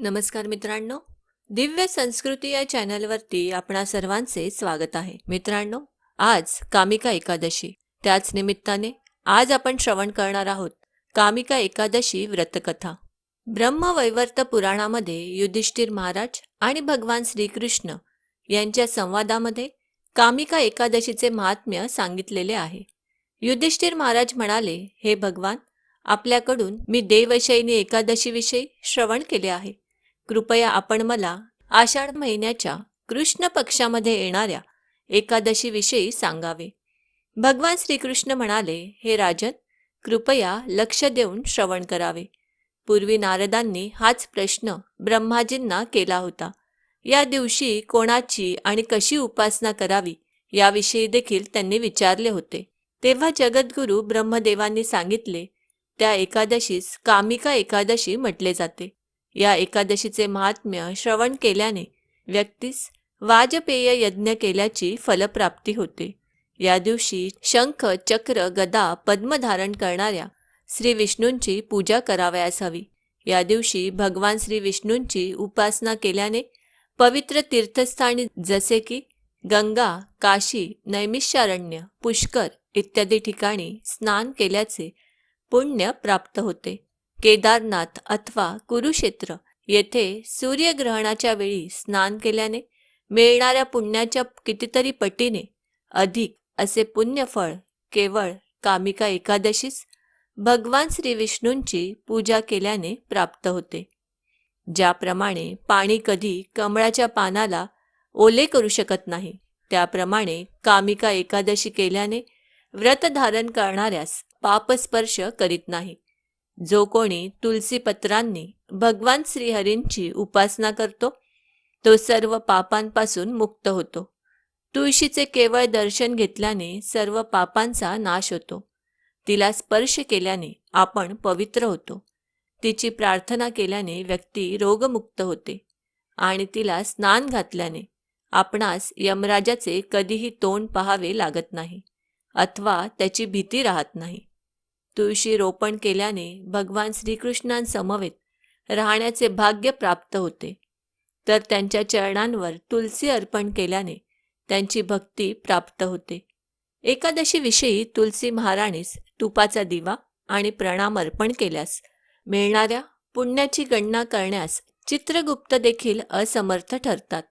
नमस्कार मित्रांनो दिव्य संस्कृती या चॅनलवरती आपणा सर्वांचे स्वागत आहे. मित्रांनो आज कामिका एकादशी. त्याच निमित्ताने आज आपण श्रवण करणार आहोत कामिका एकादशी व्रतकथा. ब्रह्मवैवर्त पुराणामध्ये युधिष्ठिर महाराज आणि भगवान श्रीकृष्ण यांच्या संवादामध्ये कामिका एकादशीचे महात्म्य सांगितलेले आहे. युधिष्ठिर महाराज म्हणाले हे भगवान आपल्याकडून मी देवशयनी एकादशीविषयी श्रवण केले आहे. कृपया आपण मला आषाढ महिन्याच्या कृष्ण पक्षामध्ये येणाऱ्या एकादशीविषयी सांगावे. भगवान श्रीकृष्ण म्हणाले हे राजन कृपया लक्ष देऊन श्रवण करावे. पूर्वी नारदांनी हाच प्रश्न ब्रह्माजींना केला होता. या दिवशी कोणाची आणि कशी उपासना करावी याविषयी देखील त्यांनी विचारले होते. तेव्हा जगद्गुरू ब्रह्मदेवांनी सांगितले त्या एकादशीस कामिका एकादशी म्हटले जाते. या एकादशीचे महात्म्य श्रवण केल्याने व्यक्तीस वाजपेय यज्ञ केल्याची फलप्राप्ती होते. या दिवशी शंख चक्र गदा पद्म धारण करणाऱ्या श्री विष्णूंची पूजा करावयास हवी. या दिवशी भगवान श्री विष्णूंची उपासना केल्याने पवित्र तीर्थस्थानी जसे की गंगा काशी नैमिषारण्य पुष्कर इत्यादी ठिकाणी स्नान केल्याचे पुण्य प्राप्त होते. केदारनाथ अथवा कुरुक्षेत्र येथे सूर्यग्रहणाच्या वेळी स्नान केल्याने मिळणाऱ्या पुण्याच्या कितीतरी पटीने अधिक असे पुण्यफळ केवळ कामिका एकादशीस भगवान श्री विष्णूंची पूजा केल्याने प्राप्त होते. ज्याप्रमाणे पाणी कधी कमळाच्या पानाला ओले करू शकत नाही त्याप्रमाणे कामिका एकादशी केल्याने व्रत धारण करणाऱ्यास पापस्पर्श करीत नाही. जो कोणी तुलसीपत्रांनी भगवान श्रीहरींची उपासना करतो तो सर्व पापांपासून मुक्त होतो. तुळशीचे केवळ दर्शन घेतल्याने सर्व पापांचा नाश होतो. तिला स्पर्श केल्याने आपण पवित्र होतो. तिची प्रार्थना केल्याने व्यक्ती रोगमुक्त होते. आणि तिला स्नान घातल्याने आपणास यमराजाचे कधीही तोंड पहावे लागत नाही अथवा त्याची भीती राहत नाही. तुळशी रोपण केल्याने भगवान श्रीकृष्णांसमवेत राहण्याचे भाग्य प्राप्त होते. तर त्यांच्या चरणांवर तुलसी अर्पण केल्याने त्यांची भक्ती प्राप्त होते. एकादशीविषयी तुलसी महाराणीस तुपाचा दिवा आणि प्रणाम अर्पण केल्यास मिळणाऱ्या पुण्याची गणना करण्यास चित्रगुप्त देखील असमर्थ ठरतात.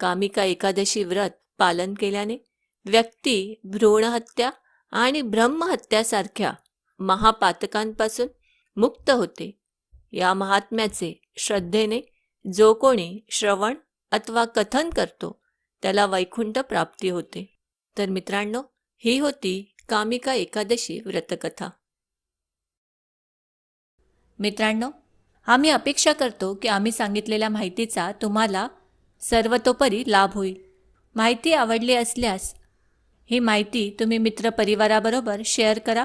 कामिका एकादशी व्रत पालन केल्याने व्यक्ती भ्रूणहत्या आणि ब्रह्महत्यासारख्या महापातकांपासून मुक्त होते. या महात्म्याचे श्रद्धेने जो कोणी श्रवण अथवा कथन करतो त्याला वैकुंठ प्राप्ती होते. तर मित्रांनो ही होती कामिका एकादशी व्रतकथा. मित्रांनो आम्ही अपेक्षा करतो की आम्ही सांगितलेल्या माहितीचा तुम्हाला सर्वतोपरी लाभ होईल. माहिती आवडली असल्यास ही माहिती तुम्ही मित्रपरिवाराबरोबर शेअर करा.